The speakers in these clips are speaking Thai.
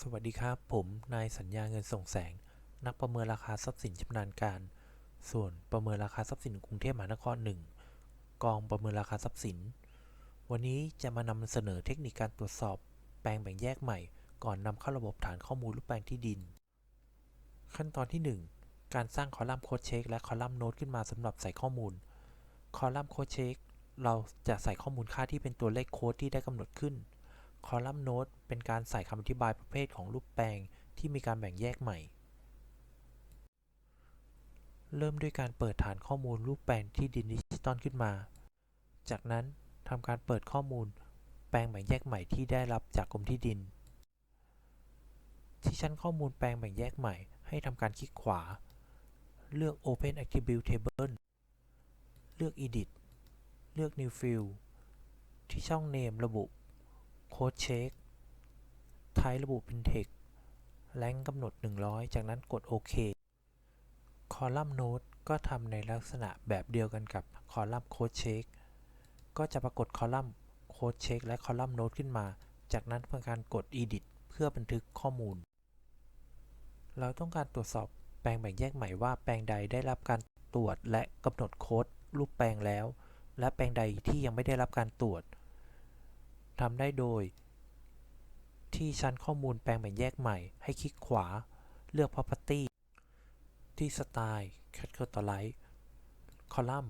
สวัสดีครับ ผมนายสัญญาเงินส่งแสง นักประเมินราคาทรัพย์สินชำนาญการ ส่วนประเมินราคาทรัพย์สินกรุงเทพมหานครหนึ่งกองประเมินราคาทรัพย์สิน วันนี้จะมานำเสนอเทคนิคการตรวจสอบ แปลงแบ่งแยกใหม่ ก่อนนำเข้าระบบฐานข้อมูลรูปแปลงที่ดิน ขั้นตอนที่ 1 การสร้างคอลัมน์โค้ดเช็คและคอลัมน์โน้ตขึ้นมาสำหรับใส่ข้อมูล คอลัมน์โค้ดเช็คเราจะใส่ข้อมูลค่าที่เป็นตัวเลขโค้ดที่ได้กำหนดขึ้น คอลัมน์โน้ตเป็นการใส่คำอธิบายประเภทของรูปแปลงที่มีการแบ่งแยกใหม่ เริ่มด้วยการเปิดฐานข้อมูลรูปแปลงที่ดินดิจิตอลขึ้นมา จากนั้นทำการเปิดข้อมูลแปลงแบ่งแยกใหม่ที่ได้รับจากกรมที่ดิน ที่ชั้นข้อมูลแปลงแบ่งแยกใหม่ให้ทำการคลิกขวา เลือก Open Attribute Table เลือก Edit เลือก New Field ที่ช่อง Name ระบุ Code Check ไทยระบุเป็น Text แรงกำหนด 100 จากนั้นกดโอเคคอลัมน์โน้ตก็ทำในลักษณะแบบเดียวกันกับคอลัมน์โค้ดเช็คก็จะปรากฏคอลัมน์โค้ดเช็คและคอลัมน์โน้ตขึ้นมา จากนั้นทำการกด Edit เพื่อบันทึกข้อมูล เราต้องการตรวจสอบแปลงแบ่งแยกใหม่ว่าแปลงใดได้รับการตรวจและกำหนดโค้ดรูปแปลงแล้ว และแปลงใดที่ยังไม่ได้รับการตรวจ ทำได้โดย ที่ชั้นข้อมูลแปลงแบ่งแยกใหม่ ให้คลิกขวา เลือก property ที่ style categorize column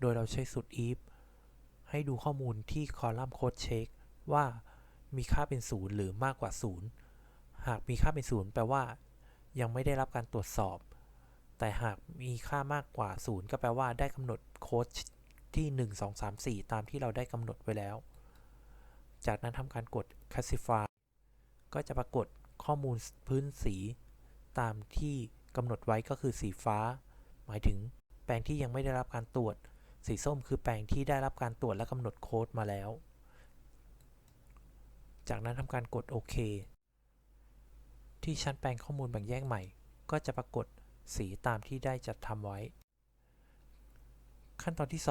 โดยเราใช้สูตร if ให้ดูข้อมูลที่คอลัมน์ code check ว่ามีค่าเป็น 0 หรือมากกว่า 0 หากมีค่าเป็น 0 แปลว่า ยังไม่ได้รับการตรวจสอบ แต่หากมีค่ามากกว่า 0 ก็แปลว่าได้กำหนดโค้ดที่ 1 2 3 4 ตามที่เราได้กำหนดไว้แล้ว จากนั้นทำการกด classify ก็จะปรากฏข้อมูลพื้นสีตามที่กำหนดไว้ก็คือสีฟ้า หมายถึงแปลงที่ยังไม่ได้รับการตรวจ สีส้มคือแปลงที่ได้รับการตรวจและกำหนดโค้ดมาแล้ว จากนั้นทำการกดโอเคที่ชั้นแปลงข้อมูลแบ่งแยกใหม่ ก็จะปรากฏสีตามที่ได้จัดทำไว้ ขั้นตอนที่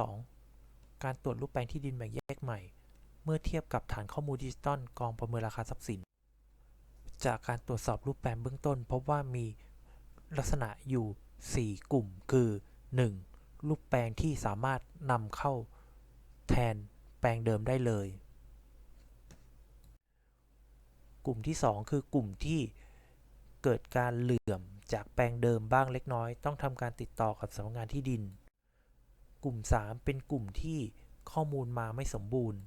2 การตรวจรูปแปลงที่ดินแบ่งแยกใหม่ เมื่อเทียบกับฐานข้อมูลดิจิตอลกองประเมินราคาทรัพย์สิน จากการตรวจสอบรูปแปลงเบื้องต้น พบว่ามีลักษณะอยู่ 4 กลุ่มคือ 1. รูปแปลงที่สามารถนำเข้าแทนแปลงเดิมได้เลย กลุ่มที่ 2 คือกลุ่มที่เกิดการเหลื่อมจากแปลงเดิมบ้างเล็กน้อย ต้องทำการติดต่อกับสำนักงานที่ดิน กลุ่ม 3 เป็นกลุ่มที่ข้อมูลมาไม่สมบูรณ์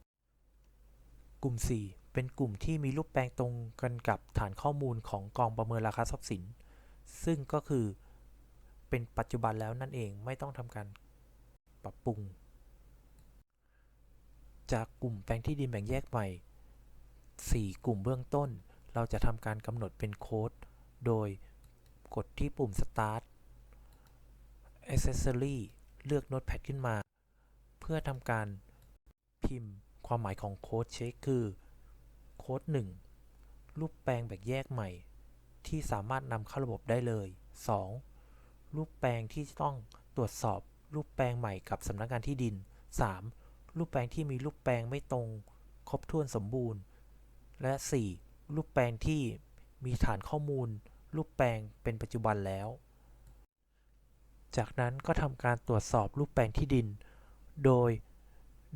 กลุ่ม 4 เป็นกลุ่มที่มีรูปแปลงตรงกันกับฐานข้อมูลของกองประเมินราคาทรัพย์สิน ซึ่งก็คือเป็นปัจจุบันแล้วนั่นเองไม่ต้องทำการปรับปรุง จากกลุ่มแปลงที่ดินแบ่งแยกใหม่ 4 กลุ่มเบื้องต้น เราจะทำการกำหนดเป็นโค้ด โดยกดที่ปุ่ม start accessory เลือก notepad ขึ้นมา เพื่อทำการพิมพ์ ความหมายของโค้ดเช็คคือ โค้ด1รูปแปลงแบ่งแยกใหม่ ที่สามารถนำเข้าระบบได้เลย 2. รูปแปลงที่ต้องตรวจสอบรูปแปลงใหม่กับสำนักงานที่ดิน 3. รูปแปลงที่มีรูปแปลงไม่ตรง ครบถ้วนสมบูรณ์ และ 4. รูปแปลงที่มีฐานข้อมูล รูปแปลงเป็นปัจจุบันแล้ว จากนั้นก็ทำการตรวจสอบรูปแปลงที่ดิน โดย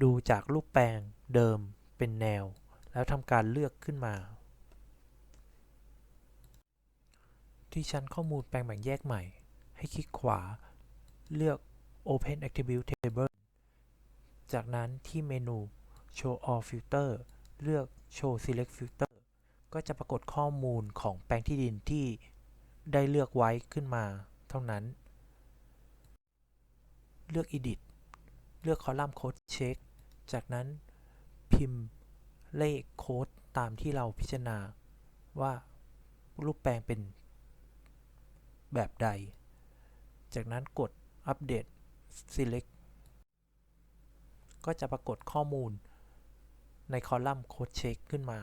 ดูจากรูปแปลงเดิมเป็นแนว แล้วทำการเลือกขึ้นมา ที่ชั้นข้อมูลแปลงแบ่งแยกใหม่ ให้คลิกขวา เลือก Open Attribute Table จากนั้นที่เมนู Show All Filter เลือก Show Select Filter ก็จะปรากฏข้อมูลของแปลงที่ดินที่ได้เลือกไว้ขึ้นมาเท่านั้น เลือก Edit เลือกคอลัมน์ Code Check จากนั้นพิมพ์เลขโค้ดตามที่เราพิจารณาว่ารูปแปลงเป็นแบบใด จากนั้นกดอัปเดต select ก็จะปรากฏข้อมูลในคอลัมน์ code check ขึ้นมา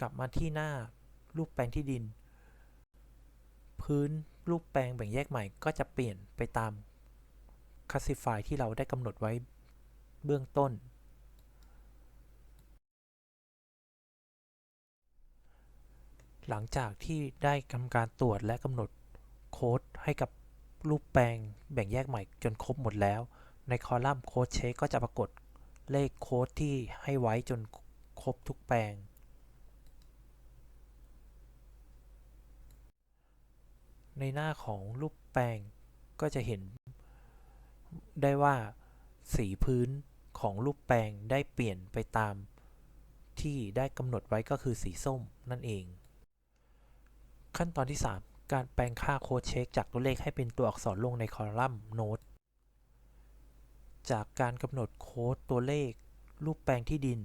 กลับมาที่หน้ารูปแปลงที่ดิน พื้นรูปแปลงแบ่งแยกใหม่ก็จะเปลี่ยนไปตาม คัสซิฟายที่เราได้กำหนดไว้เบื้องต้น หลังจากที่ได้ทำการตรวจและกำหนดโค้ดให้กับรูปแปลงแบ่งแยกใหม่จนครบหมดแล้ว ในคอลัมน์โค้ดเช็คก็จะปรากฏเลขโค้ดที่ให้ไว้จนครบทุกแปลง ในหน้าของรูปแปลงก็จะเห็น ได้ว่า สีพื้นของรูปแปลงได้เปลี่ยนไปตาม ที่ได้กำหนดไว้ก็คือสีส้มนั่นเอง ขั้นตอนที่ 3 การแปลงค่าโค้ดเช็คจากตัวเลขให้เป็นตัวอักษรลงในคอลัมน์โน้ตจากการกำหนดโค้ดตัวเลข รูปแปลงที่ดิน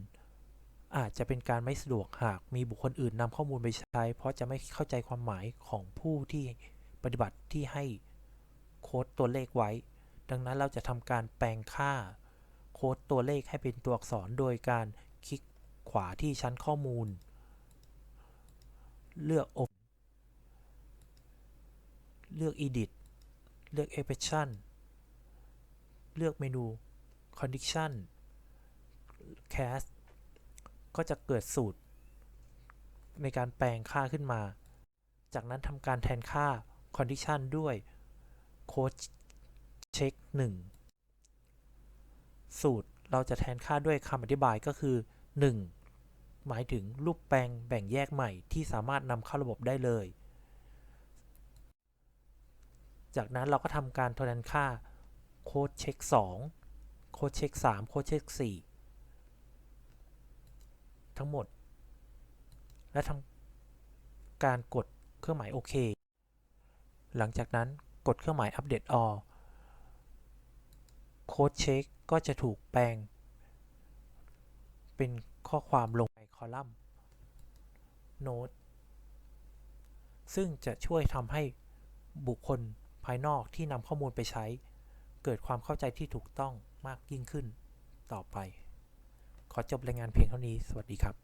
อาจจะเป็นการไม่สะดวกหากมีบุคคลอื่นนำข้อมูลไปใช้ เพราะจะไม่เข้าใจความหมายของผู้ที่ปฏิบัติที่ให้โค้ดตัวเลขไว้ ดังนั้นเราจะทำการแปลงค่า โค้ดตัวเลขให้เป็นตัวอักษรโดยการคลิกขวาที่ชั้นข้อมูล เลือก o เลือก edit เลือก Expression เลือกเมนู Condition Cast ก็จะเกิดสูตร ในการแปลงค่าขึ้นมา จากนั้นทำการแทนค่า Condition ด้วย Code Check 1สูตรเราจะแทนค่าด้วยคำอธิบายก็คือ 1 หมายถึงรูปแปลงแบ่งแยกใหม่ที่สามารถนำเข้าระบบได้เลย จากนั้นเราก็ทำการทดแทนค่าโค้ดเช็ค 2 โค้ดเช็ค 3 โค้ดเช็ค 4 ทั้งหมด และทำการกดเครื่องหมายโอเค หลังจากนั้นกดเครื่องหมายอัปเดต all โค้ดเช็คก็จะถูกแปลง เป็นข้อความลงในคอลัมน์โน้ตซึ่งจะช่วยทำให้บุคคลภายนอกที่นำข้อมูลไปใช้ เกิดความเข้าใจที่ถูกต้องมากยิ่งขึ้นต่อไป ขอจบรายงานเพียงเท่านี้ สวัสดีครับ